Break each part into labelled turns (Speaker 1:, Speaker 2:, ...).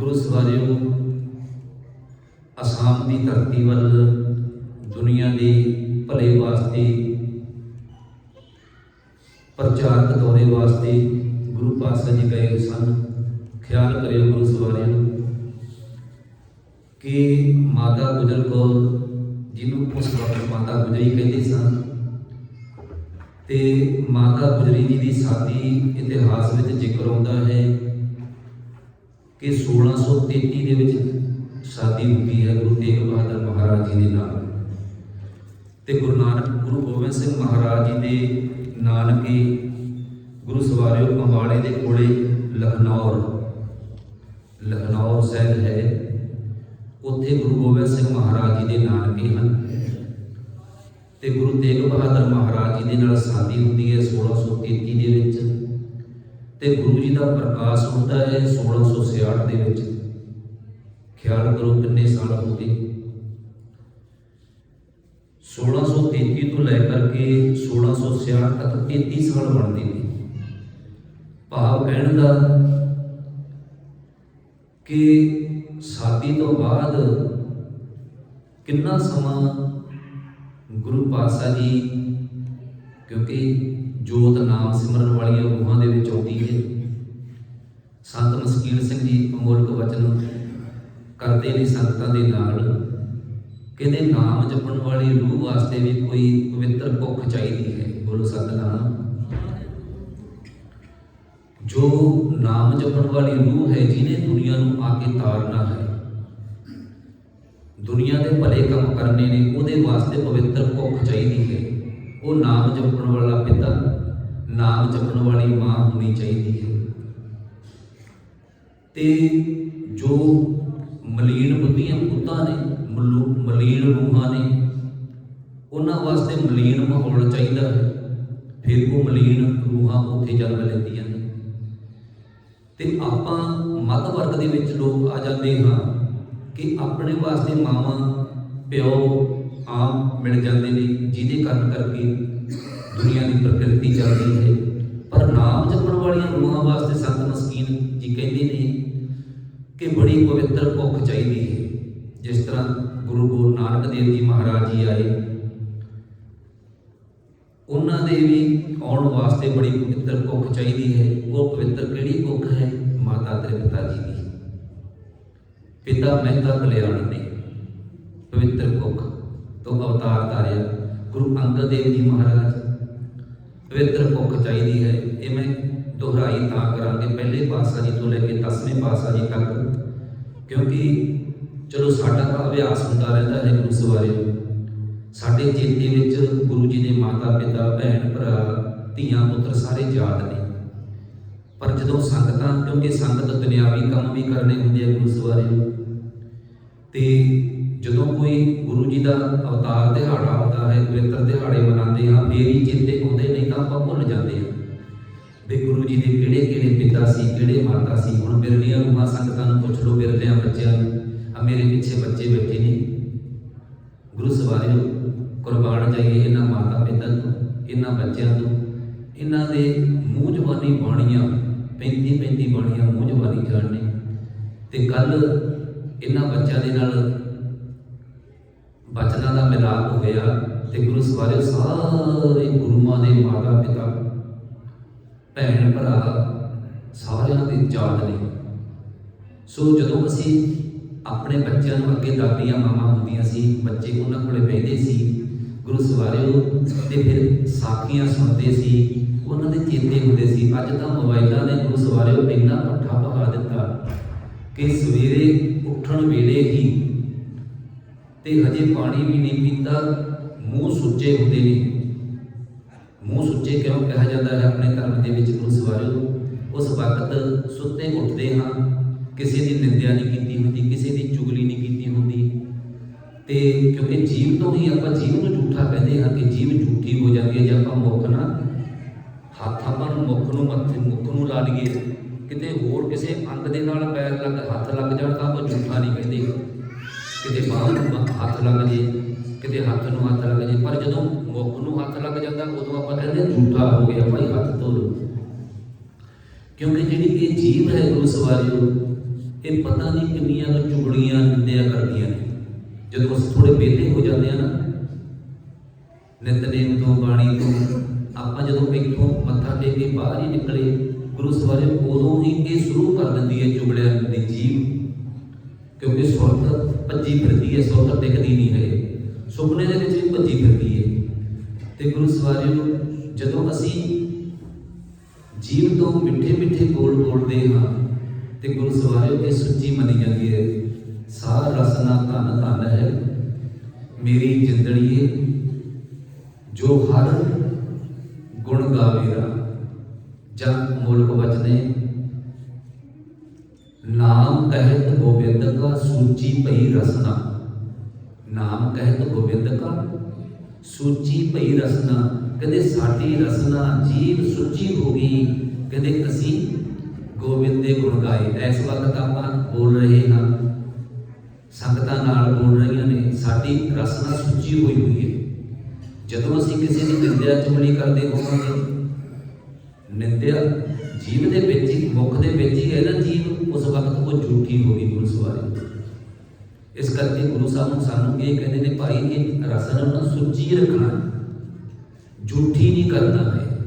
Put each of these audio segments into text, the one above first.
Speaker 1: ਗੁਰੂ ਸਵਾਰਿਓ ਅਸਾਮ ਦੀ ਧਰਤੀ ਵੱਲ ਦੁਨੀਆ ਦੇ ਭਲੇ ਵਾਸਤੇ, ਪ੍ਰਚਾਰਕ ਦੌਰੇ ਵਾਸਤੇ ਗੁਰੂ ਪਾਤਸ਼ਾਹ ਜੀ ਗਏ ਸਨ। ਖਿਆਲ ਕਰਿਓ ਗੁਰੂ ਸਵਾਰਿਓ ਕਿ ਮਾਤਾ ਗੁਜਰ ਕੌਰ ਜਿਹਨੂੰ ਉਸ ਵਕਤ ਮਾਤਾ ਗੁਜਰੀ ਕਹਿੰਦੇ ਸਨ ਤੇ ਮਾਤਾ ਗੁਜਰੀ ਜੀ ਦੀ ਸਾਦੀ ਇਤਿਹਾਸ ਵਿੱਚ ਜ਼ਿਕਰ ਆਉਂਦਾ ਹੈ। ਕਿ 1633 ਦੇ ਵਿੱਚ ਸ਼ਾਦੀ ਹੁੰਦੀ ਹੈ ਗੁਰੂ ਤੇਗ ਬਹਾਦਰ ਮਹਾਰਾਜ ਜੀ ਦੇ ਨਾਲ। ਤੇ ਗੁਰੂ ਨਾਨਕ, ਗੁਰੂ ਗੋਬਿੰਦ ਸਿੰਘ ਮਹਾਰਾਜ ਜੀ ਦੇ ਨਾਨਕੇ ਗੁਰੂ ਸਵਾਰਿਓ ਅੰਬਾਲੇ ਦੇ ਕੋਲੇ ਲਖਨੌਰ ਲਖਨੌਰ ਸਾਹਿਬ ਹੈ। ਉੱਥੇ ਗੁਰੂ ਗੋਬਿੰਦ ਸਿੰਘ ਮਹਾਰਾਜ ਜੀ ਦੇ ਨਾਨਕੇ ਹਨ। ਤੇ ਗੁਰੂ ਤੇਗ ਬਹਾਦਰ ਮਹਾਰਾਜ ਜੀ ਦੇ ਨਾਲ ਸ਼ਾਦੀ ਹੁੰਦੀ ਹੈ 1633 ਦੇ ਵਿੱਚ। ਤੇ ਗੁਰੂ ਜੀ ਦਾ ਪ੍ਰਕਾਸ਼ ਹੁੰਦਾ ਹੈ 1666 ਦੇ ਵਿੱਚ। ਖਿਆਲ ਕਰੋ ਕਿੰਨੇ ਸਾਲ ਹੋ ਗਏ। 1633 ਤੋਂ ਲੈ ਕਰਕੇ 1666 ਤੱਕ 33 ਸਾਲ ਬਣਦੇ ਨੇ। ਭਾਵ ਕਹਿਣ ਦਾ ਕਿ ਸ਼ਾਦੀ ਤੋਂ ਬਾਅਦ ਕਿੰਨਾ ਸਮਾਂ ਗੁਰੂ ਪਾਤਸ਼ਾਹ ਜੀ, ਕਿਉਂਕਿ ਜੋਤ ਨਾਮ ਸਿਮਰਨ ਵਾਲੀਆਂ ਰੂਹਾਂ ਦੇ ਵਿੱਚ ਆਉਂਦੀ ਹੈ। ਸੰਤ ਮਸਕੀਨ ਸਿੰਘ ਜੀ ਅਮੋਲਕ ਵਚਨ ਕਰਦੇ ਨੇ ਸੰਗਤਾਂ ਦੇ ਨਾਲ, ਕਹਿੰਦੇ ਨਾਮ ਜਪਣ ਵਾਲੀ ਰੂਹ ਵਾਸਤੇ ਵੀ ਕੋਈ ਪਵਿੱਤਰ ਭੁੱਖ ਚਾਹੀਦੀ ਹੈ। ਬੋਲੋ ਸਤਨਾਮ। ਜੋ ਨਾਮ ਜਪਣ ਵਾਲੀ ਰੂਹ ਹੈ, ਜਿਹਨੇ ਦੁਨੀਆ ਨੂੰ ਆ ਕੇ ਤਾਰਨਾ ਹੈ, ਦੁਨੀਆ ਦੇ ਭਲੇ ਕੰਮ ਕਰਨੇ ਨੇ, ਉਹਦੇ ਵਾਸਤੇ ਪਵਿੱਤਰ ਭੁੱਖ ਚਾਹੀਦੀ ਹੈ। ਉਹ ਨਾਮ ਜਪਣ ਵਾਲਾ ਪਿਤਾ ਨਾਮ ਜਪਣ ਵਾਲੀ ਮਾਂ ਹੋਣੀ ਚਾਹੀਦੀ ਹੈ। ਤੇ ਜੋ ਮਲੀਨ ਬੁੱਧੀਆਂ ਪੁੱਤਾਂ ਨੇ, ਮਲੂ ਮਲੀਨ ਰੂਹਾਂ ਨੇ, ਉਹਨਾਂ ਵਾਸਤੇ ਮਲੀਨ ਮਾਹੌਲ ਚਾਹੀਦਾ ਹੈ। ਫਿਰ ਉਹ ਮਲੀਨ ਰੂਹਾਂ ਉੱਥੇ ਜਨਮ ਲੈਂਦੀਆਂ ਨੇ। ਤੇ ਆਪਾਂ ਮੱਧ ਵਰਗ ਦੇ ਵਿੱਚ ਲੋਕ ਆ ਜਾਂਦੇ ਹਾਂ ਕਿ ਆਪਣੇ ਵਾਸਤੇ ਮਾਵਾਂ, ਪਿਓ ਆਮ ਮਿਲ ਜਾਂਦੇ ਨੇ, ਜਿਹਦੇ ਕਾਰਨ ਕਰਕੇ ਦੁਨੀਆ ਦੀ ਪ੍ਰਕਿਰਤੀ ਚੱਲਦੀ ਕਿ ਬੜੀ ਪਵਿੱਤਰ ਭੁੱਖ ਚਾਹੀਦੀ ਹੈ। ਜਿਸ ਤਰ੍ਹਾਂ ਗੁਰੂ ਗੁਰੂ ਨਾਨਕ ਦੇਵ ਜੀ ਮਹਾਰਾਜ ਜੀ ਆਏ। ਉਹਨਾਂ ਦੇ ਵੀ ਆਉਣ ਵਾਸਤੇ ਬੜੀ ਪਵਿੱਤਰ ਭੁੱਖ ਚਾਹੀਦੀ ਹੈ। ਉਹ ਪਵਿੱਤਰ ਕਿਹੜੀ ਭੁੱਖ ਹੈ? ਮਾਤਾ ਤੇਰੇ ਜੀ ਦੀ। ਪਿਤਾ ਮਹਿਤਾ ਕਲਿਆਣ ਨੇ। ਪਵਿੱਤਰ ਭੁੱਖ ਤੋਂ ਅਵਤਾਰ ਧਾਰਿਆ ਗੁਰੂ ਅੰਗਦ ਦੇਵ ਜੀ ਮਹਾਰਾਜ। ਪਵਿੱਤਰ ਭੁੱਖ ਚਾਹੀਦੀ ਹੈ। ਇਹ ਮੈਂ ਦੁਹਰਾਈ ਤਾਂ ਕਰਾਂਗੇ ਪਹਿਲੇ ਪਾਤਸ਼ਾਹ ਜੀ ਤੋਂ ਲੈ ਕੇ 10ਵੇਂ ਪਾਤਸ਼ਾਹ ਜੀ ਤੱਕ, ਕਿਉਂਕਿ ਚਲੋ ਸਾਡਾ ਤਾਂ ਅਭਿਆਸ ਹੁੰਦਾ ਰਹਿੰਦਾ ਹੈ ਗੁਰੂ ਸਵਾਰੇ, ਸਾਡੇ ਚੇਤੇ ਵਿੱਚ ਗੁਰੂ ਜੀ ਦੇ ਮਾਤਾ ਪਿਤਾ, ਭੈਣ ਭਰਾ, ਧੀਆਂ, ਪੁੱਤਰ ਸਾਰੇ ਯਾਦ ਨੇ। ਪਰ ਜਦੋਂ ਸੰਗਤਾਂ, ਕਿਉਂਕਿ ਸੰਗਤ ਦੁਨਿਆਵੀ ਕੰਮ ਵੀ ਕਰਨੇ ਹੁੰਦੇ ਆ ਗੁਰੂ ਸਵਾਰੇ ਤੇ ਜਦੋਂ ਕੋਈ ਗੁਰੂ ਜੀ ਦਾ ਅਵਤਾਰ ਦਿਹਾੜਾ ਹੁੰਦਾ ਹੈ, ਪਵਿੱਤਰ ਦਿਹਾੜੇ ਮਨਾਉਂਦੇ ਹਾਂ, ਫੇਰ ਹੀ ਚੇਤੇ ਆਉਂਦੇ, ਨਹੀਂ ਤਾਂ ਆਪਾਂ ਭੁੱਲ ਜਾਂਦੇ ਹਾਂ। ਵੀ ਗੁਰੂ ਜੀ ਦੇ ਕਿਹੜੇ ਕਿਹੜੇ ਪਿਤਾ ਸੀ, ਕਿਹੜੇ ਮਾਤਾ ਸੀ? ਹੁਣ ਬਿਰਲੀਆਂ ਰੂਹਾਂ ਸੰਗਤਾਂ ਨੂੰ ਪੁੱਛ ਲਓ ਬਿਰਲਿਆਂ ਬੱਚਿਆਂ ਨੂੰ। ਆ ਮੇਰੇ ਪਿੱਛੇ ਬੱਚੇ ਬੈਠੇ ਨੇ। ਗੁਰੂ ਸਵਾਰਿਓ, ਕੁਰਬਾਨ ਜਾਈਏ ਇਹਨਾਂ ਮਾਤਾ ਪਿਤਾ ਤੋਂ, ਇਹਨਾਂ ਬੱਚਿਆਂ ਤੋਂ। ਇਹਨਾਂ ਦੇ ਮੂੰਹ ਜ਼ਬਾਨੀ ਬਾਣੀਆਂ 35 35 ਬਾਣੀਆਂ ਮੂੰਹ ਜ਼ਬਾਨੀ ਜਾਣਨੇ ਤੇ ਕੱਲ ਇਹਨਾਂ ਬੱਚਿਆਂ ਦੇ ਨਾਲ ਬਚਨਾਂ ਦਾ ਮਿਲਾਪ ਹੋਇਆ ਤੇ ਗੁਰੂ ਸਵਾਰੇ ਸਾਰੇ ਗੁਰੂਆਂ ਦੇ ਮਾਤਾ ਪਿਤਾ ਭੈਣ ਭਰਾ ਸਾਰਿਆਂ ਦੇ ਯਾਦ ਨੇ ਸੋ ਜਦੋਂ ਅਸੀਂ ਆਪਣੇ ਬੱਚਿਆਂ ਨੂੰ ਅੱਗੇ ਦਾਦੀਆਂ ਮਾਮਾ ਹੁੰਦੀਆਂ ਸੀ, ਬੱਚੇ ਉਹਨਾਂ ਕੋਲੇ ਬੈਠਦੇ ਸੀ, ਗੁਰੂ ਸਵਾਰਿਓ ਤੇ ਫਿਰ ਸਾਖੀਆਂ ਸੁਣਦੇ ਸੀ, ਉਹਨਾਂ ਦੇ ਚੇਤੇ ਹੁੰਦੇ ਸੀ, ਅੱਜ ਤਾਂ ਮੋਬਾਈਲਾਂ ਨੇ ਗੁਰੂ ਸਵਾਰਿਓ ਇੰਨਾ ਪੱਠਾ ਪਕਾ ਦਿੱਤਾ ਕਿ ਸਵੇਰੇ ਉੱਠਣ ਵੇਲੇ ਹੀ ਤੇ ਹਜੇ ਪਾਣੀ ਵੀ ਨਹੀਂ ਪੀਂਦਾ, ਮੂੰਹ ਸੁੱਚੇ ਹੁੰਦੇ ਨੇ। ਮੂੰਹ ਸੁੱਚੇ ਕਿਉਂ ਕਿਹਾ ਜਾਂਦਾ ਹੈ? ਆਪਣੇ ਧਰਮ ਦੇ ਵਿੱਚ ਉਸ ਵਕਤ ਸੁੱਤੇ ਉੱਠਦੇ ਹਾਂ, ਕਿਸੇ ਦੀ ਨਿੰਦਿਆ ਨਹੀਂ ਕੀਤੀ ਹੁੰਦੀ, ਕਿਸੇ ਦੀ ਚੁਗਲੀ ਨਹੀਂ ਕੀਤੀ ਹੁੰਦੀ। ਤੇ ਕਿਉਂਕਿ ਜੀਵ ਤੋਂ ਹੀ ਆਪਾਂ ਜੀਵ ਨੂੰ ਝੂਠਾ ਕਹਿੰਦੇ ਹਾਂ ਕਿ ਜੀਵ ਝੂਠੀ ਹੋ ਜਾਂਦੀ ਹੈ ਜੇ ਆਪਾਂ ਮੁੱਖ ਨਾ ਹੱਥ ਆਪਾਂ ਨੂੰ ਮੁੱਖ ਨੂੰ ਮੱਥੇ, ਮੁੱਖ ਨੂੰ ਲਾ ਲਈਏ, ਕਿਤੇ ਹੋਰ ਕਿਸੇ ਅੰਗ ਦੇ ਨਾਲ ਪੈਰ ਲੱਗ, ਹੱਥ ਲੱਗ ਜਾਣ ਤਾਂ ਆਪਾਂ ਝੂਠਾ ਨਹੀਂ ਕਹਿੰਦੇ। ਕਿਤੇ ਬਾਹਰ ਨੂੰ ਹੱਥ ਲੱਗ ਜੇ, ਕਿਤੇ ਹੱਥ ਨੂੰ ਹੱਥ ਲੱਗ ਜੇ, ਪਰ ਜਦੋਂ ਮੁੱਖ ਨੂੰ ਹੱਥ ਲੱਗ ਜਾਂਦਾ, ਉਦੋਂ ਆਪਾਂ ਕਹਿੰਦੇ ਝੂਠਾ ਹੋ ਗਿਆ, ਭਾਈ ਹੱਥ ਧੋ ਲਓ। ਕਿਉਂਕਿ ਜਿਹੜੀ ਇਹ ਜੀਵ ਹੈ ਗੁਰੂ ਸਵਾਰਿਓ ਇਹ ਪਤਾ ਨਹੀਂ ਕਿੰਨੀਆਂ ਕੁ ਚੁਗਲੀਆਂ ਨਿੰਦਿਆ ਕਰਦੀਆਂ ਨੇ। ਜਦੋਂ ਅਸੀਂ ਥੋੜੇ ਵਿਹਲੇ ਹੋ ਜਾਂਦੇ ਆ ਨਾ, ਨਿਤਨੇਮ ਤੋਂ ਬਾਣੀ ਤੋਂ, ਆਪਾਂ ਜਦੋਂ ਇੱਥੋਂ ਮੱਥਾ ਟੇਕ ਕੇ ਬਾਹਰ ਹੀ ਨਿਕਲੇ, ਗੁਰੂ ਸਵਾਰੇ ਉਦੋਂ ਹੀ ਇਹ ਸ਼ੁਰੂ ਕਰ ਦਿੰਦੀ ਹੈ ਚੁਗਲਿਆਂ ਦੀ ਜੀਵ। ਕਿਉਂਕਿ ਸੁਰਤ ਭੱਜੀ ਫਿਰਦੀ ਹੈ, ਸੁਰਤ ਟਿਕਦੀ ਨਹੀਂ ਹੈ। ਸੁਪਨੇ ਦੇ ਵਿੱਚ ਵੀ ਭੱਜੀ ਫਿਰਦੀ ਹੈ। ਤੇ ਗੁਰੂ ਸਵਾਰੇ ਜਦੋਂ ਅਸੀਂ ਜੀਵ ਤੋਂ ਮਿੱਠੇ ਮਿੱਠੇ ਬੋਲ ਬੋਲਦੇ ਹਾਂ ਤੇ ਗੁਰੂ ਸਵਾਰੇ ਇਹ ਸੱਚੀ ਮੰਨੀ ਜਾਂਦੀ ਹੈ। ਸਾਰ ਰਸਨਾ ਧਨ ਧਨ ਹੈ। ਮੇਰੀ ਜਿੰਦੜੀਏ, ਜੋ ਹਰ ਗੁਣ ਗਾਵੇਰਾ ਜਾਂ ਮੁਲਕ ਵਚਨੇ, ਨਾਮ ਕਹਿਤ ਗੋਬਿੰਦ ਕਾ ਸੂਚੀ ਭਈ ਰਸਨਾ। ਨਾਮ ਕਹਿਤ ਗੋਬਿੰਦ ਕਾ ਸੂਚੀ ਭਈ ਰਸਨਾ। ਕਹਿੰਦੇ ਸਾਡੀ ਰਸਨਾ ਜੀਵ ਸੁੱਚੀ ਹੋ ਗਈ ਕਹਿੰਦੇ ਅਸੀਂ ਗੋਬਿੰਦ ਦੇ ਗੁਣ ਗਾਏ ਇਸ ਵਕਤ ਆਪਾਂ ਬੋਲ ਰਹੇ ਹਾਂ ਸੰਗਤਾਂ ਨਾਲ ਬੋਲ ਰਹੀਆਂ ਨੇ ਸਾਡੀ ਰਸਨਾ ਸੁੱਚੀ ਹੋਈ ਹੋਈ ਹੈ ਜਦੋਂ ਅਸੀਂ ਕਿਸੇ ਦੀ ਨਿੰਦਿਆ ਚੁਗਲੀ ਕਰਦੇ ਹੋਵਾਂਗੇ ਨਿੰਦਿਆ ਜੀਵ ਦੇ ਵਿੱਚ ਹੀ ਮੁਖ ਦੇ ਵਿੱਚ ਹੀ ਹੈ ਨਾ ਜੀਵ ਉਸ ਵਕਤ ਉਹ ਝੂਠੀ ਹੋ ਗਈ ਗੁਰੂ ਸਵਾਰੀ ਇਸ ਕਰਕੇ ਗੁਰੂ ਸਾਹਿਬ ਨੂੰ ਸਾਨੂੰ ਇਹ ਕਹਿੰਦੇ ਨੇ ਭਾਈ ਇਹ ਰਸਨਾ ਨੂੰ ਸੁੱਚੀ ਰੱਖਣਾ ਝੂਠੀ ਨਹੀਂ ਕਰਨਾ ਹੈ।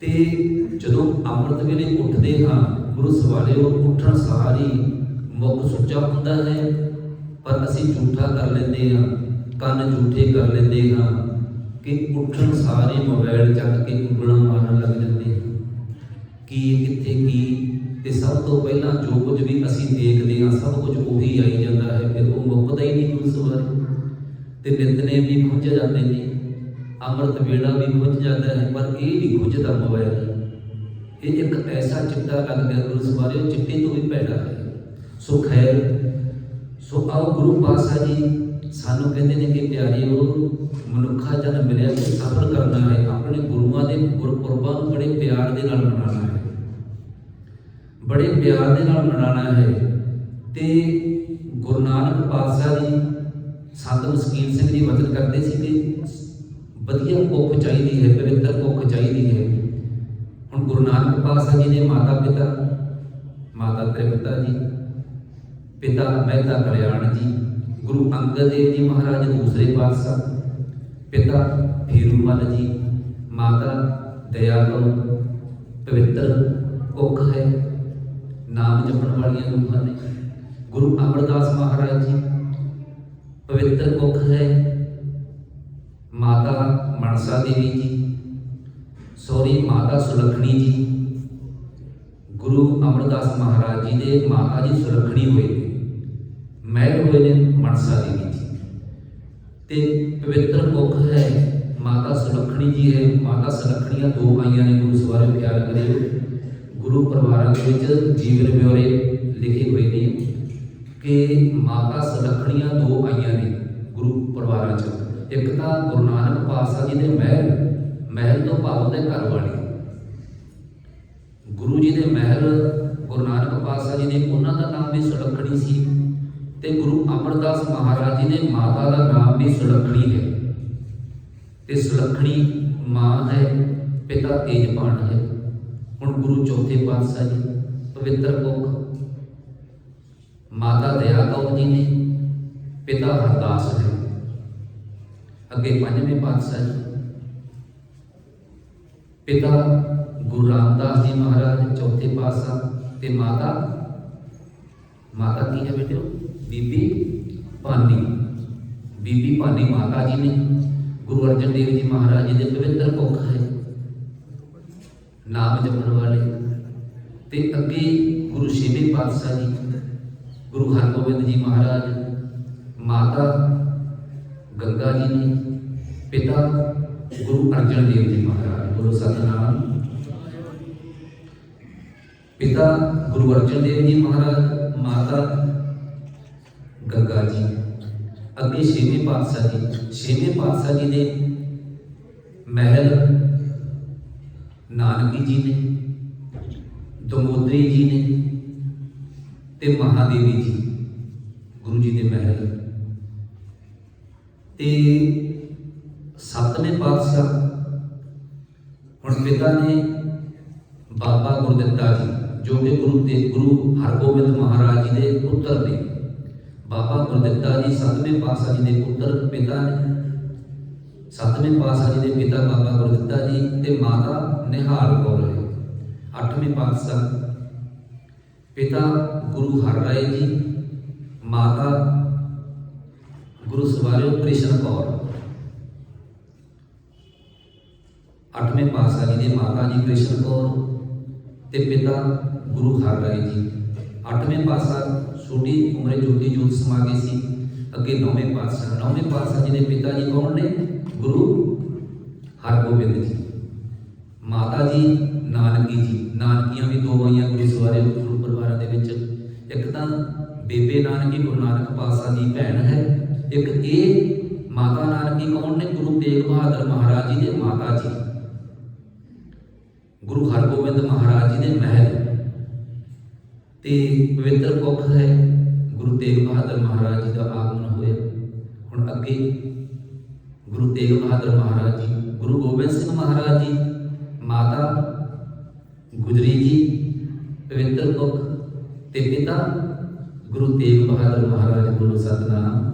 Speaker 1: ਤੇ ਜਦੋਂ ਅੰਮ੍ਰਿਤ ਵੇਲੇ ਉੱਠਦੇ ਹਾਂ, ਗੁਰੂ ਸਵਾਲਿਓ ਉੱਠਣ ਸਾਰ ਹੀ ਮੁਖ ਸੁੱਚਾ ਹੁੰਦਾ ਹੈ, ਪਰ ਅਸੀਂ ਝੂਠਾ ਕਰ ਲੈਂਦੇ ਹਾਂ, ਕੰਨ ਝੂਠੇ ਕਰ ਲੈਂਦੇ ਹਾਂ, ਕਿ ਉੱਠਣ ਸਾਰੇ ਮੋਬਾਈਲ ਚੱਕ ਕੇ ਉਂਗਲਾਂ ਮਾਰਨ ਲੱਗ ਜਾਂਦੇ ਹਾਂ। ਕੀ, ਕਿੱਥੇ, ਕੀ? ਤੇ ਸਭ ਤੋਂ ਪਹਿਲਾਂ ਜੋ ਕੁਝ ਵੀ ਅਸੀਂ ਦੇਖਦੇ ਹਾਂ, ਸਭ ਕੁਝ ਉਹੀ ਆਈ ਜਾਂਦਾ ਹੈ, ਫਿਰ ਉਹ ਮੁੱਕਦਾ ਹੀ ਨਹੀਂ ਗੁਰੂ ਸਵਾਰੇ ਤੇ ਨਿਤਨੇ ਵੀ ਖੁੱਝ ਜਾਂਦੇ ਨੇ। ਅੰਮ੍ਰਿਤ ਵੇਲਾ ਵੀ ਖੁੱਝ ਜਾਂਦਾ ਹੈ, ਪਰ ਇਹ ਨਹੀਂ ਖੁੱਝਦਾ ਮੋਬਾਈਲ ਇਹ ਇੱਕ ਐਸਾ ਚਿੱਟਾ ਲੱਗ ਗਿਆ ਗੁਰੂ ਸਵਾਰੇ ਉਹ ਚਿੱਟੇ ਤੋਂ ਵੀ ਭੈੜਾ ਹੈ। ਸੋ ਖੈਰ, ਸੋ ਆਓ ਗੁਰੂ ਪਾਤਸ਼ਾਹ ਜੀ, ਸਾਨੂੰ ਕਹਿੰਦੇ ਨੇ ਕਿ ਪਿਆਰਿਓ, ਮਨੁੱਖਾ ਜਨਮ ਮਿਲਿਆ ਕਿ ਸਫਰ ਕਰਨਾ ਹੈ, ਆਪਣੇ ਗੁਰੂਆਂ ਦੇ ਗੁਰਪੁਰਬਾਂ ਨੂੰ ਬੜੇ ਪਿਆਰ ਦੇ ਨਾਲ ਮਨਾਉਣਾ ਹੈ। ਬੜੇ ਪਿਆਰ ਦੇ ਨਾਲ ਮਨਾਉਣਾ ਹੈ। ਤੇ ਗੁਰੂ ਨਾਨਕ ਪਾਤਸ਼ਾਹ ਜੀ, ਸੰਤ ਮਸਕੀਨ ਸਿੰਘ ਜੀ ਵਚਨ ਕਰਦੇ ਸੀ ਕਿ ਵਧੀਆ ਕੁੱਖ ਚਾਹੀਦੀ ਹੈ, ਪਵਿੱਤਰ ਕੁੱਖ ਚਾਹੀਦੀ ਹੈ। ਹੁਣ ਗੁਰੂ ਨਾਨਕ ਪਾਤਸ਼ਾਹ ਜੀ ਦੇ ਮਾਤਾ ਪਿਤਾ, ਮਾਤਾ ਤ੍ਰਿਪਤਾ ਜੀ, ਪਿਤਾ ਮਹਿਤਾ ਕਲਿਆਣ ਜੀ, ਗੁਰੂ ਅੰਗਦ ਦੇਵ ਜੀ ਮਹਾਰਾਜ ਦੂਸਰੇ ਪਾਤਸ਼ਾਹ, ਪਿਤਾ ਫੇਰੂਮਲ ਜੀ, ਮਾਤਾ ਦਇਆ ਪਵਿੱਤਰ ਕੁੱਖ ਹੈ, ਨਾਮ ਜਪਣ ਵਾਲੀਆਂ ਰੂਹਾਂ ਨੇ। ਗੁਰੂ ਅਮਰਦਾਸ ਮਹਾਰਾਜ ਜੀ, ਪਵਿੱਤਰ ਕੁੱਖ ਹੈ ਮਾਤਾ ਮਨਸਾ ਦੇਵੀ ਜੀ, ਸੋਰੀ ਮਾਤਾ ਸੁਲਖਣੀ ਜੀ, ਗੁਰੂ ਅਮਰਦਾਸ ਮਹਾਰਾਜ ਜੀ ਦੇ ਮਾਤਾ ਜੀ ਸੁਲਖਣੀ ਹੋਏ ਨੇ ਮਹਿਲ ਹੋਏ ਨੇ ਮਨਸਾ ਦੇਵੀ ਜੀ। ਤੇ ਪਵਿੱਤਰ ਕੁੱਖ ਹੈ, ਮਾਤਾ ਸੁਲਖਣੀ ਜੀ ਹੈ, ਮਾਤਾ ਸੁਲਖਣੀਆਂ ਦੋ ਆਈਆਂ ਨੇ ਗੁਰੂ ਸਵਾਰੇ ਪਿਆਰ ਕਰਿਓ ਗੁਰੂ ਪਰਿਵਾਰਾਂ ਦੇ ਵਿੱਚ ਜੀਵਨ ਬਿਉਰੇ ਲਿਖੇ ਹੋਏ ਨੇ, ਕਿ ਮਾਤਾ ਸੁਲਖਣੀਆਂ ਦੋ ਆਈਆਂ ਨੇ ਗੁਰੂ ਪਰਿਵਾਰਾਂ 'ਚ। ਇੱਕ ਤਾਂ ਗੁਰੂ ਨਾਨਕ ਪਾਤਸ਼ਾਹ ਜੀ ਦੇ ਮਹਿਲ ਮਹਿਲ ਤੋਂ ਭਾਵ ਦੇ ਘਰ ਵਾਲੀ। ਗੁਰੂ ਜੀ ਦੇ ਮਹਿਲ, ਗੁਰੂ ਨਾਨਕ ਪਾਤਸ਼ਾਹ ਜੀ ਨੇ ਉਹਨਾਂ ਦਾ ਨਾਮ ਵੀ ਸੁਲੱਖਣੀ ਸੀ ਤੇ ਗੁਰੂ ਅਮਰਦਾਸ ਮਹਾਰਾਜ ਜੀ ਦੇ ਮਾਤਾ ਦਾ ਨਾਮ ਵੀ ਸੁਲੱਖਣੀ ਹੈ। ਤੇ ਸੁਲੱਖਣੀ ਮਾਂ ਹੈ, ਪਿਤਾ ਤੇਜਪਾਨ ਹੈ। ਹੁਣ ਗੁਰੂ ਚੌਥੇ ਪਾਤਸ਼ਾਹ ਜੀ, ਪਵਿੱਤਰ ਕੁੱਖ ਮਾਤਾ ਦਇਆ ਕੌਰ ਜੀ ਨੇ, ਪਿਤਾ ਹਰਦਾਸ ਹੈ ਅੱਗੇ ਪੰਜਵੇਂ ਪਾਤਸ਼ਾਹ ਜੀ। ਪਿਤਾ ਗੁਰੂ ਰਾਮਦਾਸ ਜੀ ਮਹਾਰਾਜ, ਚੌਥੇ ਪਾਤਸ਼ਾਹ ਤੇ ਮਾਤਾ। ਮਾਤਾ ਕੀ ਹੈ ਬੇਟੇ ਬੀਬੀ ਭਾਨੀ। ਬੀਬੀ ਭਾਨੀ ਮਾਤਾ ਜੀ ਨੇ। ਗੁਰੂ ਅਰਜਨ ਦੇਵ ਜੀ ਮਹਾਰਾਜ ਜੀ ਦੇ ਪਵਿੱਤਰ ਕੁੱਖ ਹੈ। ਨਾਮ ਜਪਣ ਵਾਲੇ। ਤੇ ਅੱਗੇ ਗੁਰੂ ਛੇਵੇਂ ਪਾਤਸ਼ਾਹ ਜੀ। ਗੁਰੂ ਹਰਗੋਬਿੰਦ ਜੀ ਮਹਾਰਾਜ। ਮਾਤਾ ਗੰਗਾ ਜੀ ਨੇ ਪਿਤਾ ਗੁਰੂ ਅਰਜਨ ਦੇਵ ਜੀ ਮਹਾਰਾਜ, ਗੁਰੂ ਸਤਨਾਮ। ਪਿਤਾ ਗੁਰੂ ਅਰਜਨ ਦੇਵ ਜੀ ਮਹਾਰਾਜ, ਮਾਤਾ ਗੰਗਾ ਜੀ। ਅੱਗੇ ਛੇਵੇਂ ਪਾਤਸ਼ਾਹ ਜੀ, ਛੇਵੇਂ ਪਾਤਸ਼ਾਹ ਜੀ ਦੇ ਮਹਿਲ ਨਾਨਕੀ ਜੀ ਨੇ, ਦਮੋਦਰੀ ਜੀ ਨੇ ਤੇ ਮਹਾਦੇਵੀ ਜੀ ਗੁਰੂ ਜੀ ਦੇ ਮਹਿਲ ਤੇ ਸੱਤਵੇਂ ਪਾਤਸ਼ਾਹ ਹੁਣ ਪਿਤਾ ਨੇ ਬਾਬਾ ਗੁਰਦਿੱਤਾ ਜੀ ਜੋ ਕਿ ਗੁਰੂ ਤੇ ਗੁਰੂ ਹਰਗੋਬਿੰਦ ਮਹਾਰਾਜ ਜੀ ਦੇ ਪੁੱਤਰ ਨੇ। ਬਾਬਾ ਗੁਰਦਿੱਤਾ ਜੀ, ਸਤਵੇਂ ਪਾਤਸ਼ਾਹ ਜੀ ਦੇ ਪੁੱਤਰ ਪਿਤਾ ਨੇ। ਸਤਵੇਂ ਪਾਤਸ਼ਾਹ ਜੀ ਦੇ ਪਿਤਾ ਬਾਬਾ ਗੁਰਦਿੱਤਾ ਜੀ ਤੇ ਮਾਤਾ ਨਿਹਾਲ ਕੌਰ ਹੈ ਅੱਠਵੇਂ ਪਾਤਸ਼ਾਹ ਪਿਤਾ ਗੁਰੂ ਹਰਰਾਏ ਜੀ, ਮਾਤਾ ਗੁਰੂ ਸਵਾਰਿਓ ਕ੍ਰਿਸ਼ਨ ਕੌਰ। ਅੱਠਵੇਂ ਪਾਤਸ਼ਾਹ ਜੀ ਦੇ ਮਾਤਾ ਜੀ ਕ੍ਰਿਸ਼ਨ ਕੌਰ ਤੇ ਪਿਤਾ ਗੁਰੂ ਹਰਰਾਏ ਜੀ ਅੱਠਵੇਂ ਪਾਤਸ਼ਾਹ ਛੋਟੀ ਉਮਰੇ ਜੋਤੀ ਜੋਤ ਸਮਾ ਗਏ ਸੀ। ਅੱਗੇ ਨੌਵੇਂ ਪਾਤਸ਼ਾਹ ਨੌਵੇਂ ਪਾਤਸ਼ਾਹ ਜੀ ਦੇ ਪਿਤਾ ਜੀ ਕੌਣ ਨੇ? ਗੁਰੂ ਹਰਗੋਬਿੰਦ ਜੀ। ਮਾਤਾ ਜੀ ਨਾਨਕੀ ਜੀ। ਨਾਨਕੀਆਂ ਵੀ ਦੋ ਆਈਆਂ ਗੁਰੂ ਸਵਾਰੇ ਗੁਰੂ ਪਰਿਵਾਰਾਂ ਦੇ ਵਿੱਚ। ਇੱਕ ਤਾਂ ਬੇਬੇ ਨਾਨਕੀ ਗੁਰੂ ਨਾਨਕ ਪਾਤਸ਼ਾਹ ਦੀ ਭੈਣ ਹੈ। ਇੱਕ ਇਹ ਮਾਤਾ ਨਾਨਕੀ ਕੌਣ ਨੇ? ਗੁਰੂ ਤੇਗ ਬਹਾਦਰ ਮਹਾਰਾਜ ਜੀ ਦੇ ਮਾਤਾ ਜੀ। ਗੁਰੂ ਹਰਗੋਬਿੰਦ ਮਹਾਰਾਜ ਜੀ ਦੇ ਮਹਿਲ ਤੇ ਪਵਿੱਤਰ ਕੁੱਖ ਹੈ ਗੁਰੂ ਤੇਗ ਬਹਾਦਰ ਮਹਾਰਾਜ ਜੀ ਦਾ ਆਗਮਨ ਹੋਇਆ ਹੁਣ ਅੱਗੇ ਗੁਰੂ ਤੇਗ ਬਹਾਦਰ ਮਹਾਰਾਜ ਜੀ ਗੁਰੂ ਗੋਬਿੰਦ ਸਿੰਘ ਮਹਾਰਾਜ ਜੀ ਮਾਤਾ ਗੁਜਰੀ ਜੀ ਪਵਿੱਤਰ ਕੁੱਖ ਤੇ ਪਿਤਾ ਗੁਰੂ ਤੇਗ ਬਹਾਦਰ ਮਹਾਰਾਜ ਗੁਰੂ ਸਤਨਾਮ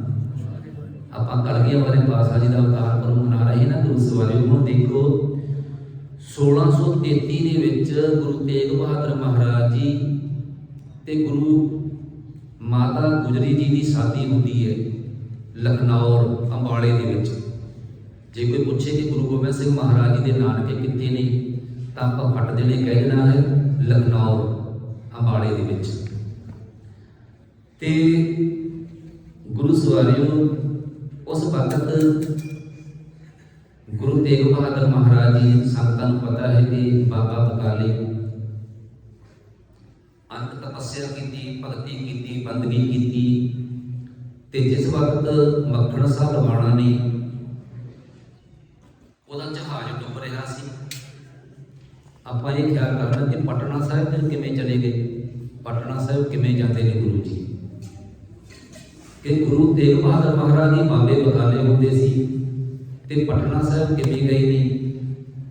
Speaker 1: ਆਪਾਂ ਕਲਗੀਆਂ ਵਾਲੇ ਪਾਤਸ਼ਾਹ ਜੀ ਦਾ ਅਵਤਾਰ ਪੁਰਬ ਮਨਾ ਰਹੇ ਨਾ ਗੁਰੂ ਸਵਾਰੇ ਹੁਣ ਦੇਖੋ 1633 ਦੇ ਵਿੱਚ ਗੁਰੂ ਤੇਗ ਬਹਾਦਰ ਮਹਾਰਾਜ ਜੀ ਤੇ ਗੁਰੂ ਮਾਤਾ ਗੁਜਰੀ ਜੀ ਦੀ ਸ਼ਾਦੀ ਹੁੰਦੀ ਹੈ ਲਖਨੌਰ, ਅੰਬਾਲੇ ਦੇ ਵਿੱਚ। ਜੇ ਕੋਈ ਪੁੱਛੇ ਕਿ ਗੁਰੂ ਗੋਬਿੰਦ ਸਿੰਘ ਮਹਾਰਾਜ ਜੀ ਦੇ ਨਾਨਕੇ ਕਿੱਥੇ ਨੇ, ਤਾਂ ਆਪਾਂ ਫੱਟ ਦੇਣੇ ਕਹਿ ਦੇਣਾ ਹੈ ਲਖਨੌਰ, ਅੰਬਾਲੇ ਦੇ ਵਿੱਚ। ਤੇ ਗੁਰੂ ਸਵਾਰਿਓ, ਉਸ ਵਕਤ ਗੁਰੂ ਤੇਗ ਬਹਾਦਰ ਮਹਾਰਾਜ ਜੀ ਸੰਗਤਾਂ ਨੂੰ ਪਤਾ ਹੈ ਕਿ ਬਾਬਾ ਬਕਾਲੇ ਅੰਤ ਤਪੱਸਿਆ ਕੀਤੀ, ਭਗਤੀ ਕੀਤੀ, ਬੰਦਗੀ ਕੀਤੀ ਤੇ ਜਿਸ ਵਕਤ ਮੱਖਣ ਸਾਹਿਬ ਲਵਾਣਾ ਨੇ ਉਹਦਾ ਜਹਾਜ਼ ਡੁੱਬ ਰਿਹਾ ਸੀ, ਆਪਾਂ ਇਹ ਖਿਆਲ ਕਰਨਾ ਕਿ ਪਟਨਾ ਸਾਹਿਬ ਫਿਰ ਕਿਵੇਂ ਚਲੇ ਗਏ? ਪਟਨਾ ਸਾਹਿਬ ਕਿਵੇਂ ਜਾਂਦੇ ਨੇ ਗੁਰੂ ਜੀ? ਕਿ ਗੁਰੂ ਤੇਗ ਬਹਾਦਰ ਮਹਾਰਾਜ ਜੀ ਬਾਬੇ ਬਕਾਲੇ ਹੁੰਦੇ ਸੀ। ਤੇ ਪਟਨਾ ਸਾਹਿਬ ਕਿਵੇਂ ਗਏ ਨੇ।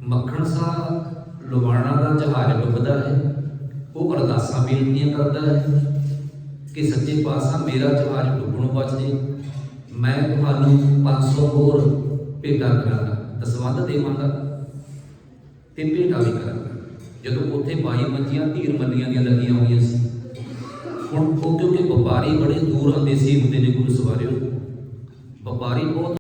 Speaker 1: ਮੱਖਣ ਸਾਹਿਬ ਲੋਵਾਣਾ ਦਾ ਜਹਾਜ਼ ਡੁੱਬਦਾ ਹੈ। ਉਹ ਅਰਦਾਸਾਂ ਬੇਨਤੀਆਂ ਕਰਦਾ ਹੈ ਕਿ ਸੱਚੇ ਪਾਤਸ਼ਾਹ ਮੇਰਾ ਜਹਾਜ਼ ਡੁੱਬਣ ਬਚ ਜੇ ਮੈਂ ਤੁਹਾਨੂੰ 500 ਹੋਰ ਭੇਟਾ ਕਰਾਂਗਾ, ਦਸਵੰਧ ਦੇਵਾਂਗਾ ਤੇ ਭੇਟਾ ਵੀ ਕਰਾਂਗਾ। ਜਦੋਂ ਉੱਥੇ ਬਾਈ ਮੰਜੀਆਂ ਧੀਰ ਮੰਡੀਆਂ ਦੀਆਂ ਲੱਗੀਆਂ ਹੋਈਆਂ ਸੀ, ਹੁਣ ਉਹ ਕਿਉਂਕਿ ਵਪਾਰੀ ਬੜੇ ਦੂਰ ਆਉਂਦੇ ਸੀ ਹੁੰਦੇ ਨੇ ਗੁਰੂ ਸਵਾਰਿਓ ਵਪਾਰੀ ਬਹੁਤ